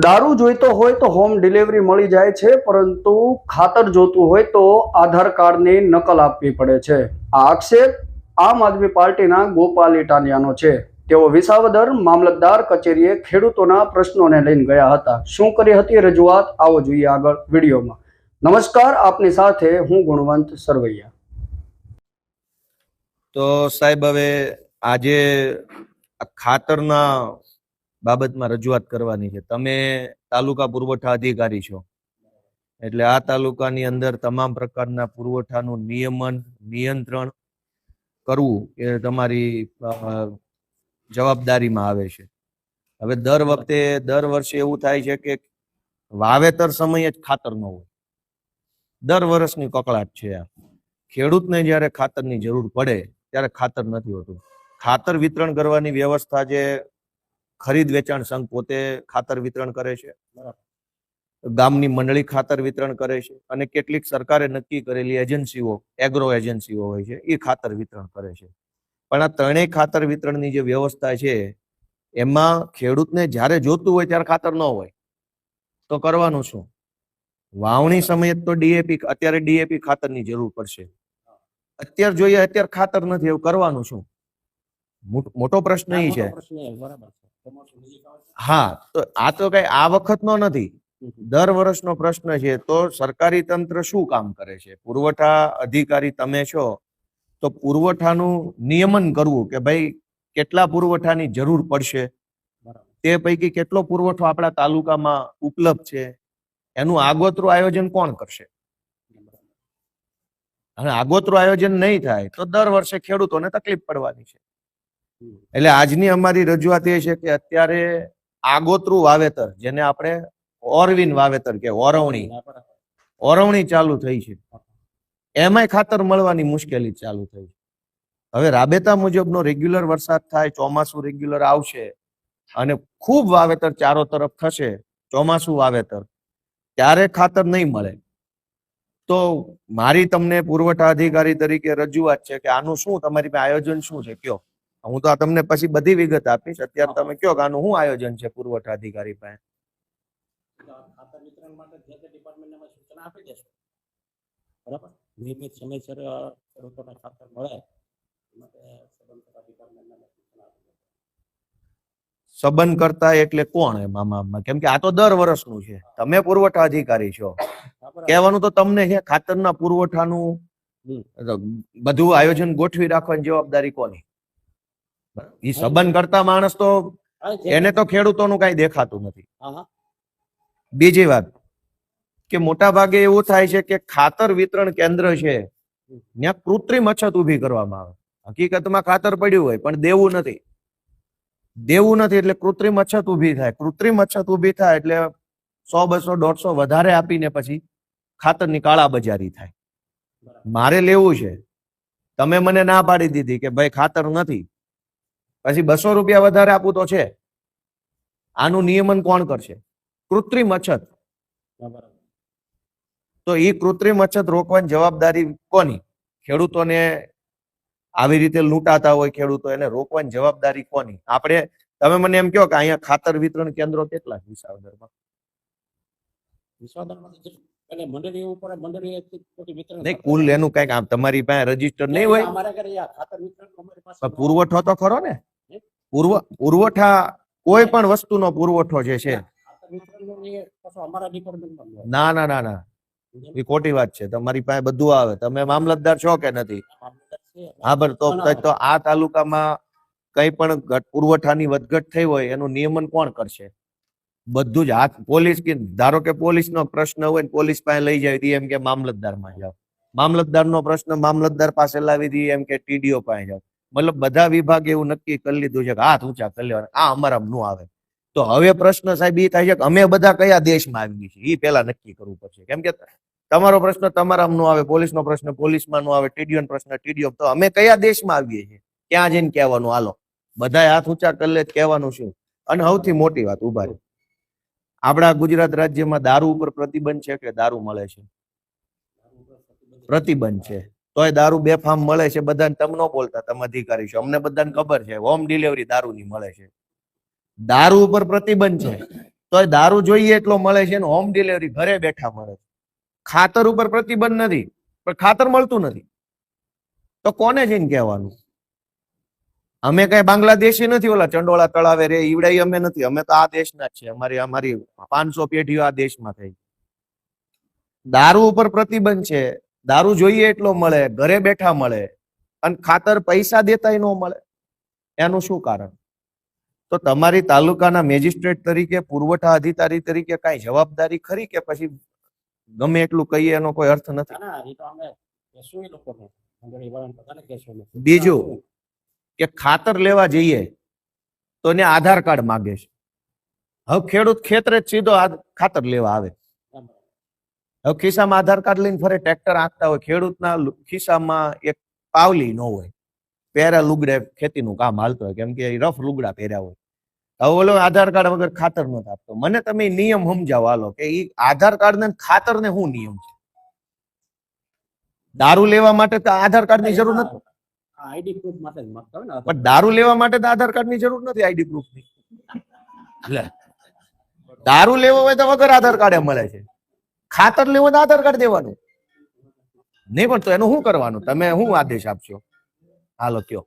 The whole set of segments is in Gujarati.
દારૂ જોઈતો હોય તો હોમ ડિલિવરી મળી જાય છે, પરંતુ ખાતર જોતું હોય તો આધાર કાર્ડની નકલ આપવી પડે છે. આ આક્ષેપ આમ આદમી પાર્ટીના ગોપાલ ઇટાલિયાનો છે. તેઓ વિસાવદર મામલતદાર કચેરીએ ખેડૂતોના પ્રશ્નોને લઈને ગયા હતા. શું કરી હતી રજૂઆત? આવો જોઈએ આગળ વિડીયોમાં. નમસ્કાર, આપની સાથે હું ગુણવંત સરવૈયા. તો સાહેબ, હવે આજે ખાતરના બાબતમાં રજૂઆત કરવાની છે. તમે તાલુકા પુરવઠા અધિકારી છો. એટલે આ તાલુકાની અંદર તમામ પ્રકારના પુરવઠાનું નિયમન, નિયંત્રણ કરવું એ તમારી જવાબદારીમાં આવે છે. હવે દર વખતે, દર વર્ષે એવું થાય છે કે વાવેતર સમયે જ ખાતર ન હોય. દર વર્ષની કકળાટ છે આ. ખેડૂતને જ્યારે ખાતરની જરૂર પડે, ત્યારે ખાતર નથી હોતું. ખાતર વિતરણ કરવાની વ્યવસ્થા જે ખરીદ વેચાણ સંઘ પોતે ખાતર વિતરણ કરે છે. ગામની મંડળી ખાતર વિતરણ કરે છે અને કેટલીક સરકારે નક્કી કરેલી એજન્સીઓ એગ્રો એજન્સીઓ હોય છે એ ખાતર વિતરણ કરે છે. પણ આ ત્રણેય ખાતર વિતરણની જે વ્યવસ્થા છે એમાં ખેડૂતને જ્યારે જોતું હોય ત્યારે ખાતર ન હોય. તો કરવાનું શું? વાવણી સમયે તો ડીએપી અત્યારે ડીએપી ખાતરની જરૂર પડશે. અત્યારે જોઈએ અત્યારે ખાતર નથી એવું કરવાનું શું? મોટો પ્રશ્ન એ છે. હા તો આ તો કઈ આ વખતનો નથી. દર વર્ષનો પ્રશ્ન છે તો સરકારી તંત્ર શું કામ કરે છે? પુરવઠા અધિકારી તમે છો તો પુરવઠાનું નિયમન કરવું કે ભાઈ કેટલા પુરવઠાની જરૂર પડશે? તે પૈકી કેટલો પુરવઠો આપણા તાલુકામાં ઉપલબ્ધ છે? એનું આગોતરું આયોજન કોણ કરશે? અને આગોતરું આયોજન નહીં થાય તો દર વર્ષે ખેડૂતોને તકલીફ પડવાની છે. એટલે આજની અમારી રજૂઆત એ છે કે અત્યારે આગોતરું વાવેતર, જેને આપણે ઓરવિન વાવેતર કે ઓરવણી ઓરવણી ચાલુ થઈ છે. એમાંય ખાતર મળવાની મુશ્કેલી ચાલુ થઈ છે. હવે રાબેતા મુજબનો રેગ્યુલર વરસાદ થાય, ચોમાસું રેગ્યુલર આવશે, અને ખૂબ વાવેતર ચારો તરફ થશે, ચોમાસું વાવેતર, ત્યારે ખાતર નહીં મળે. તો મારી તમને પુરવઠા અધિકારી તરીકે રજૂઆત છે કે આનું શું, તમારી આયોજન શું છે? કયો. હું તો આ તમને પછી બધી વિગત આપીશ. અત્યારે તમે કયો કે આનું શું આયોજન છે પુરવઠા અધિકારી પાસે? બરાબર નિયમિત સમયસર ખેડૂતોને ખાતર મળે એ સંબંધ કરતા એટલે કોણ એમ આમાં કેમ કે આ તો દર વર્ષનું છે. તમે પુરવઠા અધિકારી છો. કેવાનું કહેવાનું તો તમને છે ખાતરના પુરવઠાનું. બધું આયોજન ગોઠવી રાખવાની જવાબદારી કોની? એ સંબંધ કરતા માણસ તો એને તો ખેડૂતોનું કઈ દેખાતું નથી. બીજી વાત કે મોટા ભાગે એવું થાય છે કે ખાતર વિતરણ કેન્દ્ર છે ત્યાં કૃત્રિમ અછત ઊભી કરવામાં આવે. હકીકતમાં ખાતર પડ્યું હોય પણ દેવું નથી. દેવું નથી એટલે કૃત્રિમ અછત ઊભી થાય. કૃત્રિમ અછત ઊભી થાય એટલે સો બસો દોઢસો વધારે આપીને પછી ખાતરની કાળા બજારી થાય. મારે લેવું છે. તમે મને ના પાડી દીધી કે ભાઈ ખાતર નથી. પછી બસો રૂપિયા વધારે આપું તો છે. આનું નિયમન કોણ કરશે? કૃત્રિમ અછત. તો એ કૃત્રિમ અછત રોકવાની જવાબદારી કોની? ખેડૂતોને આવી રીતે લૂંટાતા હોય ખેડૂતો એને રોકવાની જવાબદારી કોની? આપણે તમે મને એમ કહો કે અહીંયા ખાતર વિતરણ કેન્દ્રો કેટલા છે વિસાવદરમાં? પુરવઠો તો ખરો ને. પૂર્વ પુરવઠા કોઈ પણ વસ્તુનો પુરવઠો જે છે. ના ના ના ના. એ ખોટી વાત છે. તમારી પાસે બધું આવે. તમે મામલતદાર છો કે નથી? મામલતદાર હા પણ તો આ તાલુકામાં કઈ પણ પુરવઠાની વધઘટ થઈ હોય એનું નિયમન કોણ કરશે? બધું જ હાથ પોલીસ કે ધારો કે પોલીસનો પ્રશ્ન હોય ને પોલીસ પાસે લઈ જાય એમ કે મામલતદારમાં જાઓ. મામલતદારનો પ્રશ્ન મામલતદાર પાસે લાવી દઈએ એમ કે ટીડીઓ પાસે જાઓ. મતલબ બધા વિભાગે એવું નક્કી કરી લીધું છે કે હાથ ઊંચા કરી લેવાના, આ અમારા નું આવે. તો હવે પ્રશ્ન સાહેબ એ થાય છે કે અમે બધા કયા દેશમાં આવી છીએ? એ પેલા નક્કી કરવું પડશે. કેમ કે તમારો પ્રશ્ન તમારામાં નો આવે, પોલીસનો પ્રશ્ન પોલીસમાં નો આવે ટીડીઓ પ્રશ્ન ટીડીઓ. તો અમે કયા દેશમાં આવીએ છીએ? ક્યાં જઈને કહેવાનું? હાલો. બધાએ હાથ ઊંચા કરી લે, કહેવાનું શું? અને સૌથી મોટી વાત ઊભા રહી. આપણા ગુજરાત રાજ્યમાં દારૂ ઉપર પ્રતિબંધ છે કે દારૂ મળે છે? પ્રતિબંધ છે. તોય દારૂ બેફામ મળે છે, બધાને તમે ન બોલતા, તમે અધિકારી છો. અમને બધાને ખબર છે, હોમ ડિલિવરી દારૂની મળે છે. દારૂ ઉપર પ્રતિબંધ છે. તોય દારૂ જોઈએ એટલો મળે છે હોમ ડિલિવરી ઘરે બેઠા મળે છે. ખાતર ઉપર પ્રતિબંધ નથી, પણ ખાતર મળતું નથી. તો કોને જઈને કહેવાનું? અમે કઈ બાંગ્લાદેશી નથી, ઓલા ચંડોળા તળાવે રે, ઈવડાઈ અમે નથી. અમે તો આ દેશના જ છે. અમારી અમારી પાંચસો પેઢીઓ આ દેશમાં થઈ. દારૂ ઉપર પ્રતિબંધ છે. દારૂ જોઈએ એટલો મળે ઘરે બેઠા મળે અને ખાતર પૈસા દેતાય ન મળે. એનું શું કારણ? તો તમારી તાલુકાના મેજિસ્ટ્રેટ તરીકે પુરવઠા અધિકારી તરીકે કાંઈ જવાબદારી ખરી કે પછી ગમે એટલું કહીએ એનો કોઈ અર્થ નથી. બીજું. કે ખાતર લેવા જઈએ તો એને આધાર કાર્ડ માગે છે. હવે ખેડૂત ખેતરે જ સીધો ખાતર લેવા આવે. હવે ખિસ્સામાં આધાર કાર્ડ લઈને ફરે ટ્રેક્ટર આંકતા હોય ખેડૂતના ખિસ્સામાં એક પાવલી ન હોય પહેરા લુગડે ખેતીનું કામ હાલતું હોય કેમ કે રફ લુગડા પહેર્યા હોય. હવે ઓલો આધાર કાર્ડ વગર ખાતર નથી આપતો મને તમે નિયમ સમજાવો હાલો કે એ આધાર કાર્ડ ને ખાતર ને શું નિયમ છે? દારૂ લેવા માટે તો આધાર કાર્ડની જરૂર નથી? આઈડી પ્રૂફ માટે જ માંગતા હોય ને પણ દારૂ લેવા માટે તો આધાર કાર્ડની જરૂર નથી આઈડી પ્રૂફની. દારૂ લેવો હોય તો વગર આધાર કાર્ડે મળે છે. ખાતર લેવું તો આધાર કાર્ડ દેવાનું. નહીં, પણ તો એનું શું કરવાનું? તમે શું આદેશ આપશો? હાલો, કયો.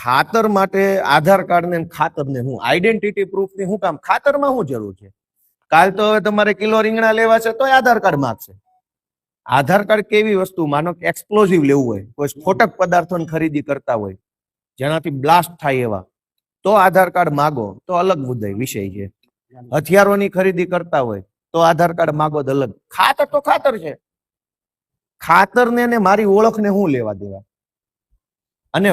ખાતર માટે આધાર કાર્ડ ને ખાતર ને હું આઈડેન્ટિટી પ્રૂફની શું કામ ખાતરમાં શું જરૂર છે? કાલ તો હવે તમારે કિલો રીંગણા લેવા છે, તોય આધાર કાર્ડ માંગશે. આધાર કાર્ડ કેવી વસ્તુ? માનો કે એક્સપ્લોઝિવ લેવું હોય, કોઈ સ્ફોટક પદાર્થોની ખરીદી કરતા હોય, જેનાથી બ્લાસ્ટ થાય એવા, તો આધાર કાર્ડ માગો, તો અલગ મુદ્દે, વિષય છે. હથિયારોની ખરીદી કરતા હોય, તો આધાર કાર્ડ માગો તો અલગ. ખાતર તો ખાતર છે. ખાતરને ને મારી ઓળખને હું લેવા દેવા? અને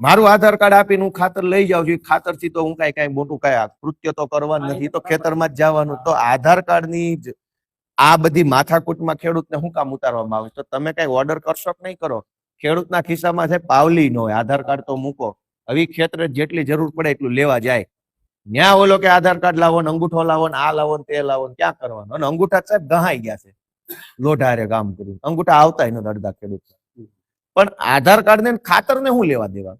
મારું આધાર કાર્ડ આપીને હું ખાતર લઈ જાઉં છું ખાતરથી તો હું કઈ કઈ મોટું કાંઈ કૃત્ય તો કરવાનું નથી, તો ખેતરમાં જ જવાનું, તો આધાર કાર્ડની જ આ બધી માથાકૂટમાં ખેડૂતને શું કામ ઉતારવામાં આવે? તો તમે કઈ ઓર્ડર કરશો કે નહીં કરો? ખેડૂતના ખિસ્સામાં છે પાવલી નો આધાર કાર્ડ તો મૂકો. હવે ખેતરે જેટલી જરૂર પડે એટલું લેવા જાય. ન્યા ઓલો કે આધાર કાર્ડ લાવો ને અંગૂઠો લાવો ને આ લાવો ને તે લાવો ને ક્યાં કરવાનો? અને અંગૂઠા સાહેબ ગહાઈ ગયા છે. લોઢારે કામ કર્યું અંગૂઠા આવતા એનો અડધા ખેડૂત પણ આધાર કાર્ડ ને ખાતર ને શું લેવા દેવા?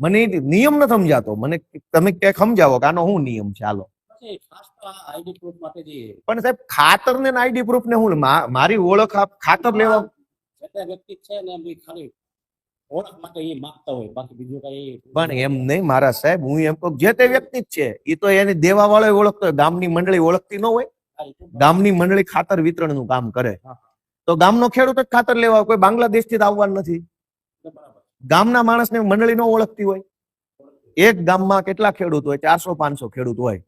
મને નિયમ ન સમજાતો. મને તમે ક્યાંક સમજાવો કે આનો શું નિયમ છે? હાલો. પણ સાહેબ ખાતર ને આઈડી પ્રૂફ ને હું મારી ઓળખ ખાતર લેવા વ્યક્તિ છે ને ખાલી ઓળખ માટે એ માંગતા હોય બાકી બીજું કઈ પણ એમ નહીં મારા સાહેબ હું એમ કહું જે તે વ્યક્તિ જ છે એ તો એની દેવા વાળો ઓળખતો હોય ગામની મંડળી ઓળખતી ન હોય. ગામની મંડળી ખાતર વિતરણનું કામ કરે. તો ગામનો ખેડૂત જ ખાતર લેવા. કોઈ બાંગ્લાદેશથી આવવાનું નથી. ગામના ગામના માણસને મંડળી ન ઓળખતી હોય. એક ગામમાં કેટલા ખેડૂત હોય? ચારસો પાંચસો ખેડૂત હોય.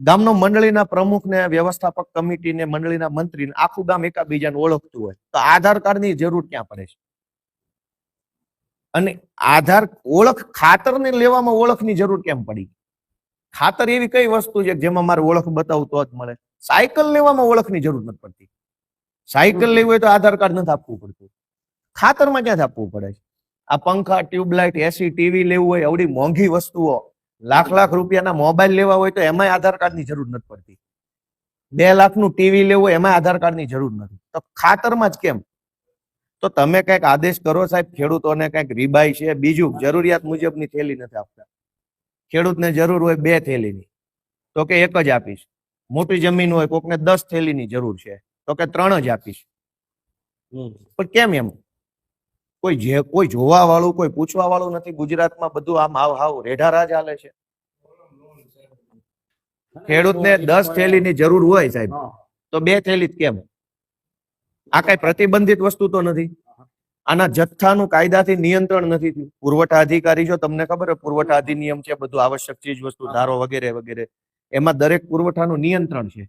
ગામનો મંડળીના પ્રમુખને, વ્યવસ્થાપક કમિટીને, મંડળીના મંત્રીને આખું ગામ એકાબીજાને ઓળખતું હોય, તો આધાર કાર્ડની જરૂર ક્યાં પડે છે? અને આધાર ઓળખ ખાતરને લેવામાં ઓળખની જરૂર કેમ પડી? ખાતર એવી કઈ વસ્તુ છે જેમાં મારે ઓળખ બતાવતો જ મળે? સાયકલ લેવામાં ઓળખની જરૂર નથી પડતી. સાયકલ લેવી હોય તો આધાર કાર્ડ નથી આપવું પડતું. ખાતરમાં ક્યાંથી આપવું પડે છે? આ પંખા, ટ્યુબલાઇટ, એસી, ટીવી લેવું હોય, આવડી મોંઘી વસ્તુઓ. લાખ લાખ રૂપિયાના મોબાઈલ લેવા હોય તો એમાંય આધાર કાર્ડની જરૂર નથી પડતી. બે લાખનું ટીવી લેવું એમાં આધાર કાર્ડની જરૂર નથી. તો ખાતરમાં જ કેમ? તો તમે કંઈક આદેશ કરો સાહેબ ખેડૂતોને કંઈક રીબાઈ છે બીજું જરૂરિયાત મુજબની થેલી નથી આપતા. ખેડૂતને જરૂર હોય બે થેલીની. તો કે એક જ આપીશ. મોટી જમીન હોય કોકને દસ થેલીની જરૂર છે. તો કે ત્રણ જ આપીશ. પણ કેમ એમ? કોઈ જે કોઈ જોવા વાળું કોઈ પૂછવા વાળું નથી. ગુજરાતમાં બધું આમ હાવ હાવ રેઢા ચાલે છે. ખેડૂતને દસ થેલીની જરૂર હોય સાહેબ. તો બે થેલી કેમ? આ કઈ પ્રતિબંધિત વસ્તુ તો નથી. આના જથ્થાનું કાયદાથી નિયંત્રણ નથી થયું. પુરવઠા અધિકારી જો તમને ખબર પુરવઠા અધિનિયમ છે બધું આવશ્યક ચીજ વસ્તુ ધારો વગેરે વગેરે. એમાં દરેક પુરવઠાનું નિયંત્રણ છે.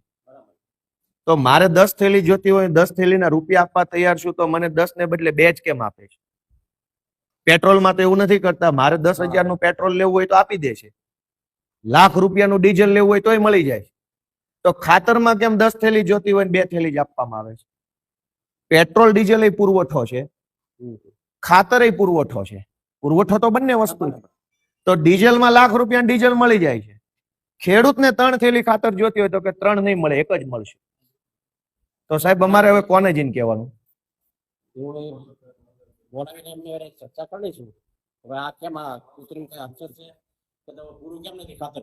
તો મારે દસ થેલી જોતી હોય દસ થેલીના રૂપિયા આપવા તૈયાર છું તો મને દસ ને બદલે બે જ કેમ આપે છે? પેટ્રોલમાં તો એવું નથી કરતા. મારે દસ હજારનું પેટ્રોલ લેવું હોય તો આપી દે છે. લાખ રૂપિયાનું ડીઝલ લેવું હોય તોય મળી જાય છે. તો ખાતરમાં કેમ દસ થેલી જોતી હોય બે થેલી જ આપવામાં આવે છે? પેટ્રોલ ડીઝલ એ પુરવઠો છે. ખાતર એ પુરવઠો છે. પુરવઠો તો બંને વસ્તુ છે. તો ડીઝલમાં લાખ રૂપિયા ડીઝલ મળી જાય છે. ખેડૂતને ત્રણ થેલી ખાતર જોતી હોય તો કે ત્રણ નહીં મળે એક જ મળશે. તો સાહેબ અમારે હવે કોને જઈને કહેવાનું? બોલાવીને એમને ચર્ચા કરી લઈશું. હવે આ કેમ આ કૃત્રિમ કઈ અક્ષર છે કે તમે પૂરું કેમ નથી ખાતર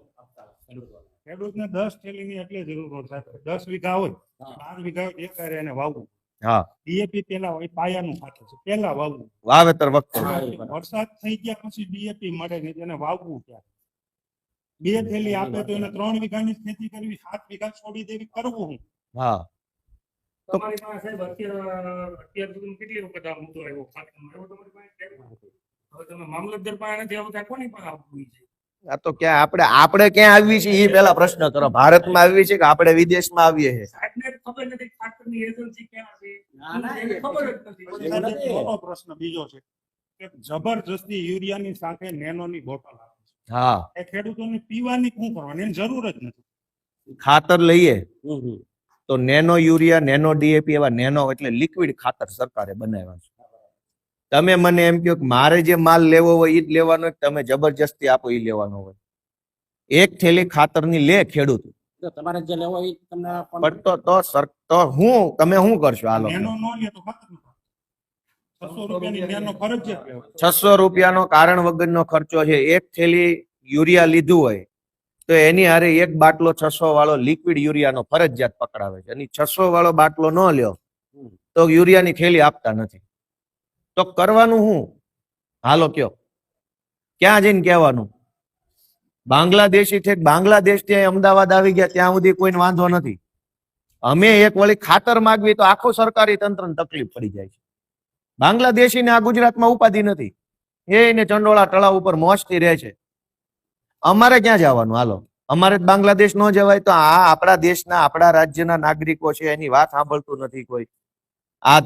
ખેડૂતને? દસ થેલીની એટલે જરૂર હોય દસ વીઘા હોય બાર વીઘા હોય એક હારે એને વાવવું. હા. ડીએપી પેલા હોય પાયાનું ખાતર છે. પેલા વાવવું. વાવેતર વખતે. વરસાદ થઈ ગયા પછી ડીએપી મળે નહીં તેને વાવવું ક્યાં? બે થેલી આપે તો એને ત્રણ વીઘાની ખેતી કરવી સાત વીઘા છોડી દેવી કરવું હું. હા. તમારી પાસે અત્યાર સુધી કેટલી વખત આ મુદ્દો આવ્યો ખાતરનો? તમારી પાસે હવે તમે મામલતદાર પાસે નથી આવતા કોની પાસે આવવું છે? આ તો ક્યાં આપણે આપણે ક્યાં આવી છે એ પેલા પ્રશ્ન કરો. ભારતમાં આવી છે કે આપણે વિદેશમાં આવીએ છે સાહેબને ખબર નથી ખાતરની એજન્સી ક્યાં છે? ના, ના, એને ખબર જ નથી. એવું સાહેબ, એક નથી. મોટો પ્રશ્ન બીજો છે કે જબરજસ્તી યુરિયાની સાથે નેનોની બોટલ આવે છે. હા. એ ખેડૂતોને પીવાની શું કરવાની? એની જરૂર જ નથી. ખાતર લઈએ. તો નેનો યુરિયા નેનો ડીએપી એવા નેનો એટલે લિક્વિડ ખાતર સરકારે બનાવ્યા છે. તમે મને એમ કહો કે મારે જે માલ લેવો હોય એ જ લેવાનો હોય તમે જબરજસ્તી આપો એ લેવાનો હોય? એક થેલી ખાતરની લે ખેડૂત. તમારે જે લેવો હોય એ તમને પણ તો તો સર તો હું તમે શું કરશો? આ લોકો. છસો રૂપિયાનો કારણ વગરનો ખર્ચો છે. એક થેલી યુરિયા લીધું હોય તો એની હારે એક બાટલો છસો વાળો લિક્વિડ યુરિયાનો ફરજિયાત પકડાવે છે. અને છસો વાળો બાટલો ન લ્યો, તો યુરિયાની થેલી આપતા નથી. તો કરવાનું શું હાલો કયો. ક્યાં જઈને કહેવાનું? બાંગ્લાદેશી છે બાંગ્લાદેશથી અમદાવાદ આવી ગયા, ત્યાં સુધી કોઈને વાંધો નથી. અમે એક વળી ખાતર માગવી તો આખું સરકારી તંત્રને તકલીફ પડી જાય છે. બાંગ્લાદેશીને આ ગુજરાતમાં ઉપાધિ નથી. એને ચંડોળા તળાવ ઉપર મોજથી રહે છે. અમારે ક્યાં જવાનું? હાલો. અમારે બાંગ્લાદેશ ન જવાય તો આ આપણા દેશના આપણા રાજ્યના નાગરિકો છે એની વાત સાંભળતું નથી કોઈ. આ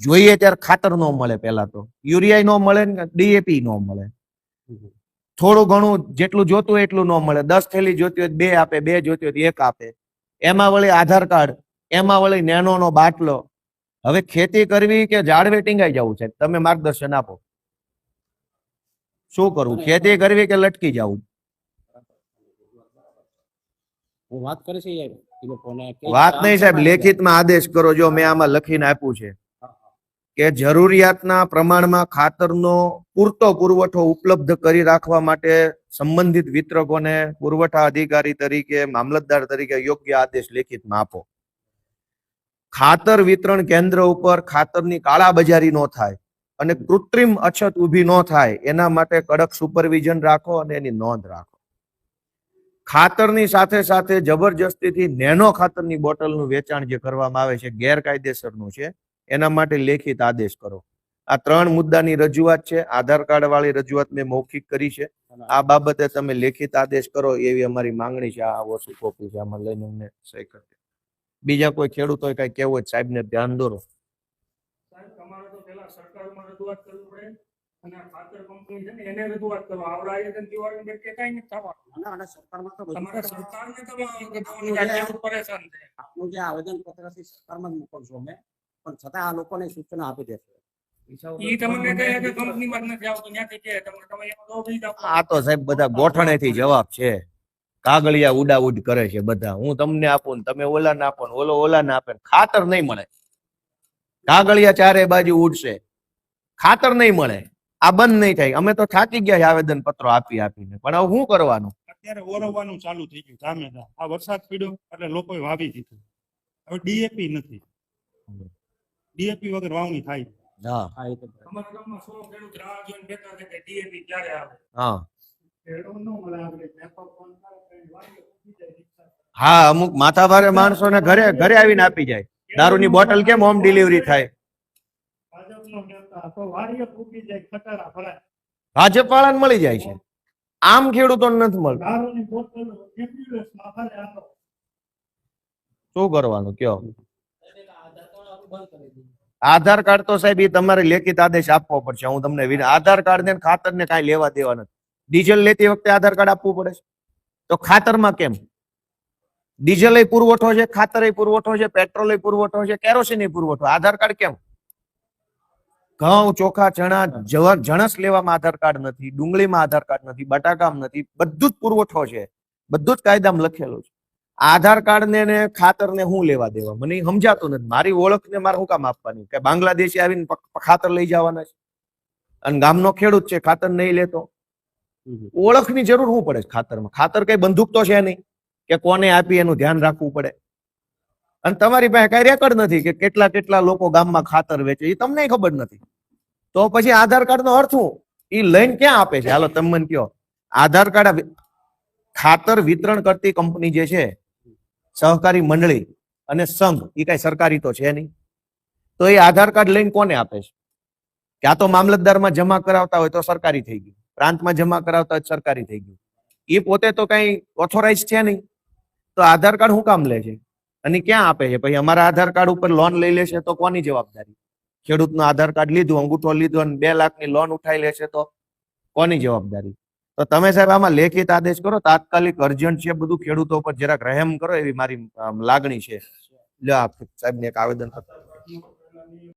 જોઈએ ત્યારે ખાતર ન મળે પેલા તો. યુરિયા ન મળે ને ડીએપી ન મળે. થોડું ઘણું જેટલું જોતું એટલું ન મળે. દસ થેલી જોતી હોય બે આપે બે જોતી હોય એક આપે. એમાં વળી આધાર કાર્ડ એમાં વળી નેનો નો બાટલો. હવે ખેતી કરવી કે ઝાડવે ટીંગાઈ જવું છે? તમે માર્ગદર્શન આપો. શું કરવું? ખેતી કરવી કે લટકી જવું? હું વાત કરીશ એ એ લોકોને વાત નહીં સાહેબ લેખિત લેખિતમાં આદેશ કરો જો મેં આમાં લખીને આપ્યું છે. કે જરૂરિયાતના પ્રમાણમાં ખાતરનો પૂરતો પુરવઠો ઉપલબ્ધ કરી રાખવા માટે સંબંધિત વિતરકોને પુરવઠા અધિકારી તરીકે મામલતદાર તરીકે યોગ્ય આદેશ લેખિતમાં આપો. ખાતર વિતરણ કેન્દ્ર ઉપર ખાતરની કાળાબજારી ન થાય અને કૃત્રિમ અછત ઊભી ન થાય એના માટે કડક સુપરવિઝન રાખો અને એની નોંધ રાખો. ખાતરની સાથે સાથે જબરજસ્તીથી નેનો ખાતરની બોટલનું વેચાણ જે કરવામાં આવે છે, ગેરકાયદેસરનું છે, એના માટે લેખિત આદેશ કરો. આ ત્રણ મુદ્દાની રજૂઆત છે. આધાર કાર્ડ વાળી રજૂઆત મેં મૌખિક કરી છે. આ બાબતે તમે લેખિત આદેશ કરો, એવી અમારી માંગણી છે. આ વસ્તુ કોપી છે. આમાં લઈને અમને સહી કરજો બીજા કોઈ ખેડૂતોએ કઈ કેવું હોય સાહેબને ધ્યાન દોરો. સાહેબ, તમારે તો પેલા સરકારમાં રજૂઆત કરવી પડે. અને ખાતર કંપની છે ને એને રજૂઆત કરો. આવડા આયોજન દિવાળી બે કઈ નથી થવાનું ના, ના, સરકારમાં તો બધું સરકારને તમે કહેવાનું કે આ ખેડૂત પરેશાન છે. આપનું જે આવેદન પત્ર છે સરકારમાં જ મોકલશું અમે. પણ છતાં આ લોકોને સૂચના આપી દેશું. આ તો સાહેબ બધા ગોઠણેથી જવાબ છે. કાગળિયા ઉડાઉડ કરે છે બધા. હું તમને આપું ને તમે ઓલા ના આપો ને ઓલો ઓલા ના આપે ખાતર નહીં મળે. કાગળિયા ચારે બાજુ ઉડશે. ખાતર નહીં મળે. આ બંધ નહીં થાય. અમે તો થાકી ગયા આવેદન પત્રો આપી આપીને. પણ હવે શું કરવાનું? અત્યારે ઓરવવાનું ચાલુ થઈ ગયું ધામે આ વરસાદ પીડ્યો એટલે લોકોએ વાવી દીધું. હવે ડીએપી નથી. ડીએપી વગર વાવણી થાય. હા. ન અમુક માથાભારે માણસોને ઘરે ઘરે આવીને આપી જાય. દારૂની બોટલ કેમ હોમ ડિલિવરી થાય? વાળાને મળી જાય છે. આમ ખેડૂતોને નથી મળતું. શું કરવાનું કયો? આધાર કાર્ડ તો સાહેબ એ તમારે લેખિત આદેશ આપવો પડશે. હું તમને આધાર કાર્ડ ને ખાતર ને કાંઈ લેવા દેવા નથી. ડીઝલ લેતી વખતે આધાર કાર્ડ આપવું પડે છે. તો ખાતરમાં કેમ? ડીઝલ પુરવઠો છે ખાતર પુરવઠો છે પેટ્રોલ પુરવઠો છે કેરોસીન પુરવઠો. આધાર કાર્ડ કેમ? ઘઉં ચોખા ચણા જણસ લેવામાં આધાર કાર્ડ નથી ડુંગળીમાં આધાર કાર્ડ નથી બટાકામાં નથી બધું જ પુરવઠો છે. બધું જ કાયદામાં લખેલું છે. આધાર કાર્ડ ને ખાતર ને હું લેવા દેવા? મને સમજાતો નથી. મારી ઓળખ ને મારે શું કામ આપવાની? કે બાંગ્લાદેશી આવીને ખાતર લઈ જવાના છે? અને ગામનો ખેડૂત છે ખાતર નહીં લેતો? ઓળખની જરૂર શું પડે ખાતરમાં? ખાતર કઈ બંદૂક તો છે નહીં કે કોને આપી એનું ધ્યાન રાખવું પડે? અને તમારી પાસે કઈ રેકોર્ડ નથી કે કેટલા કેટલા લોકો ગામમાં ખાતર વેચે? એ તમને ખબર નથી. તો પછી આધાર કાર્ડ નો અર્થ શું? એ લઈને ક્યાં આપે છે? હાલો, તમે મને કયો આધાર કાર્ડ ખાતર વિતરણ કરતી કંપની જે છે, સહકારી મંડળી અને સંઘ એ કઈ સરકારી તો છે નહીં. તો એ આધાર કાર્ડ લઈને કોને આપે છે? ક્યાં તો મામલતદારમાં જમા કરાવતા હોય તો સરકારી થઈ ગયું. પ્રાંતમાં જમા કરાવતા હોય સરકારી થઈ ગયું. એ પોતે તો કઈ ઓથોરાઇઝ છે નહીં. તો આધાર કાર્ડ શું કામ લે છે? અને ક્યાં આપે છે? પછી અમારા આધાર કાર્ડ ઉપર લોન લઈ લેશે તો કોની જવાબદારી? ખેડૂતનું આધાર કાર્ડ લીધું, અંગૂઠો લીધો અને બે લાખની લોન ઉઠાઈ લેશે તો કોની જવાબદારી? તો તમે સાહેબ આમાં લેખિત આદેશ કરો, તાત્કાલિક અર્જન્ટ છે બધું ખેડૂતો પર જરાક રહેમ કરો એવી મારી લાગણી છે. લ્યો સાહેબને એક આવેદન